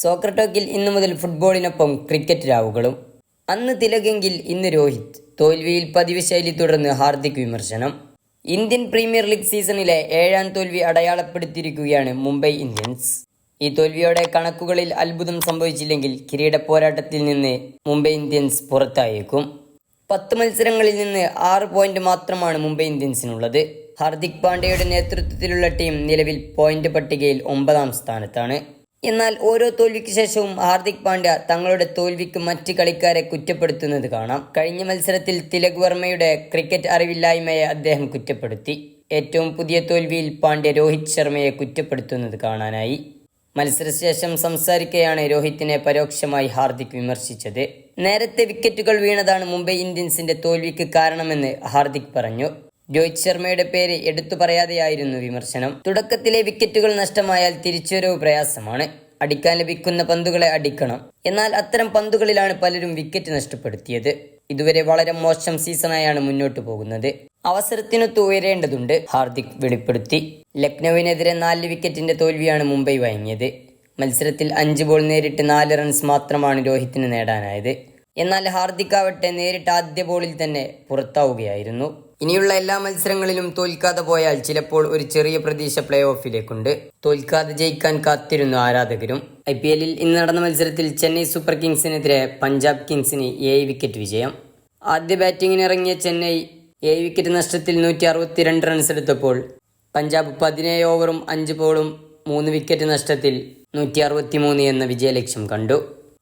Soccer ടോക്കിൽ ഇന്നു മുതൽ ഫുട്ബോളിനൊപ്പം cricket രാവുകളും. അന്ന് തിലകെങ്കിൽ ഇന്ന് രോഹിത്. തോൽവിയിൽ പതിവ് ശൈലി തുടർന്ന് ഹാർദിക് വിമർശനം. ഇന്ത്യൻ പ്രീമിയർ ലീഗ് സീസണിലെ ഏഴാം തോൽവി അടയാളപ്പെടുത്തിയിരിക്കുകയാണ് മുംബൈ ഇന്ത്യൻസ്. ഈ തോൽവിയോടെ കണക്കുകളിൽ അത്ഭുതം സംഭവിച്ചില്ലെങ്കിൽ കിരീട പോരാട്ടത്തിൽ നിന്ന് മുംബൈ ഇന്ത്യൻസ് പുറത്തായേക്കും. പത്ത് മത്സരങ്ങളിൽ നിന്ന് ആറ് പോയിന്റ് മാത്രമാണ് മുംബൈ ഇന്ത്യൻസിനുള്ളത്. ഹാർദിക് പാണ്ഡ്യയുടെ നേതൃത്വത്തിലുള്ള ടീം നിലവിൽ പോയിന്റ് പട്ടികയിൽ ഒമ്പതാം സ്ഥാനത്താണ്. എന്നാൽ ഓരോ തോൽവിക്ക് ശേഷവും ഹാർദിക് പാണ്ഡ്യ തങ്ങളുടെ തോൽവിക്ക് മറ്റ് കളിക്കാരെ കുറ്റപ്പെടുത്തുന്നത് കാണാം. കഴിഞ്ഞ മത്സരത്തിൽ തിലക് വർമ്മയുടെ ക്രിക്കറ്റ് അറിവില്ലായ്മയെ അദ്ദേഹം കുറ്റപ്പെടുത്തി. ഏറ്റവും പുതിയ തോൽവിയിൽ പാണ്ഡ്യ രോഹിത് ശർമ്മയെ കുറ്റപ്പെടുത്തുന്നത് കാണാനായി. മത്സരശേഷം സംസാരിക്കെയാണ് രോഹിത്തിനെ പരോക്ഷമായി ഹാർദിക് വിമർശിച്ചത്. നേരത്തെ വിക്കറ്റുകൾ വീണതാണ് മുംബൈ ഇന്ത്യൻസിന്റെ തോൽവിക്ക് കാരണമെന്ന് ഹാർദിക് പറഞ്ഞു. രോഹിത് ശർമ്മയുടെ പേര് എടുത്തു പറയാതെയായിരുന്നു വിമർശനം. തുടക്കത്തിലെ വിക്കറ്റുകൾ നഷ്ടമായാൽ തിരിച്ചുവരവ് പ്രയാസമാണ്. അടിക്കാൻ ലഭിക്കുന്ന പന്തുകളെ അടിക്കണം. എന്നാൽ അത്തരം പന്തുകളിലാണ് പലരും വിക്കറ്റ് നഷ്ടപ്പെടുത്തിയത്. ഇതുവരെ വളരെ മോശം സീസണായാണ് മുന്നോട്ടു പോകുന്നത്. അവസരത്തിനൊത്ത് ഉയരേണ്ടതുണ്ട് ഹാർദിക് വെളിപ്പെടുത്തി. ലക്നൌവിനെതിരെ നാല് വിക്കറ്റിന്റെ തോൽവിയാണ് മുംബൈ വഴങ്ങിയത്. മത്സരത്തിൽ അഞ്ച് ബോൾ നേരിട്ട് നാല് റൺസ് മാത്രമാണ് രോഹിത്തിന് നേടാനായത്. എന്നാൽ ഹാർദിക് ആവട്ടെ നേരിട്ട് ആദ്യ ബോളിൽ തന്നെ പുറത്താവുകയായിരുന്നു. ഇനിയുള്ള എല്ലാ മത്സരങ്ങളിലും തോൽക്കാതെ പോയാൽ ചിലപ്പോൾ ഒരു ചെറിയ പ്രതീക്ഷ പ്ലേ ഓഫിലേക്കുണ്ട് തോൽക്കാതെ ജയിക്കാൻ കാത്തിരുന്നു ആരാധകരും. ഐ പി എല്ലിൽ ഇന്ന് നടന്ന മത്സരത്തിൽ ചെന്നൈ സൂപ്പർ കിങ്സിനെതിരെ പഞ്ചാബ് കിങ്സിന് ഏഴ് വിക്കറ്റ് വിജയം. ആദ്യ ബാറ്റിംഗിന് ഇറങ്ങിയ ചെന്നൈ ഏഴ് വിക്കറ്റ് നഷ്ടത്തിൽ നൂറ്റി അറുപത്തിരണ്ട് റൺസ് എടുത്തപ്പോൾ പഞ്ചാബ് പതിനേഴ് ഓവറും അഞ്ച് ബോളും മൂന്ന് വിക്കറ്റ് നഷ്ടത്തിൽ നൂറ്റി അറുപത്തി മൂന്ന് എന്ന വിജയലക്ഷ്യം കണ്ടു.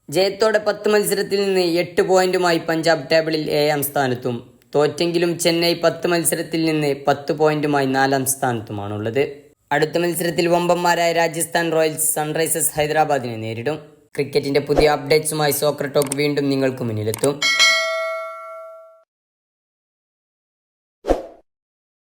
ജയത്തോടെ പത്ത് മത്സരത്തിൽ നിന്ന് എട്ട് പോയിന്റുമായി പഞ്ചാബ് ടേബിളിൽ ഏഴാം സ്ഥാനത്തും തോറ്റെങ്കിലും ചെന്നൈ പത്ത് മത്സരത്തിൽ നിന്ന് പത്ത് പോയിന്റുമായി നാലാം സ്ഥാനത്തുമാണുള്ളത്. അടുത്ത മത്സരത്തിൽ വമ്പന്മാരായ രാജസ്ഥാൻ റോയൽസ് സൺറൈസേഴ്സ് ഹൈദരാബാദിനെ നേരിടും. ക്രിക്കറ്റിന്റെ പുതിയ അപ്ഡേറ്റ്സുമായി സോക്കർ ടോക്ക് വീണ്ടും നിങ്ങൾക്ക് മുന്നിലെത്തും.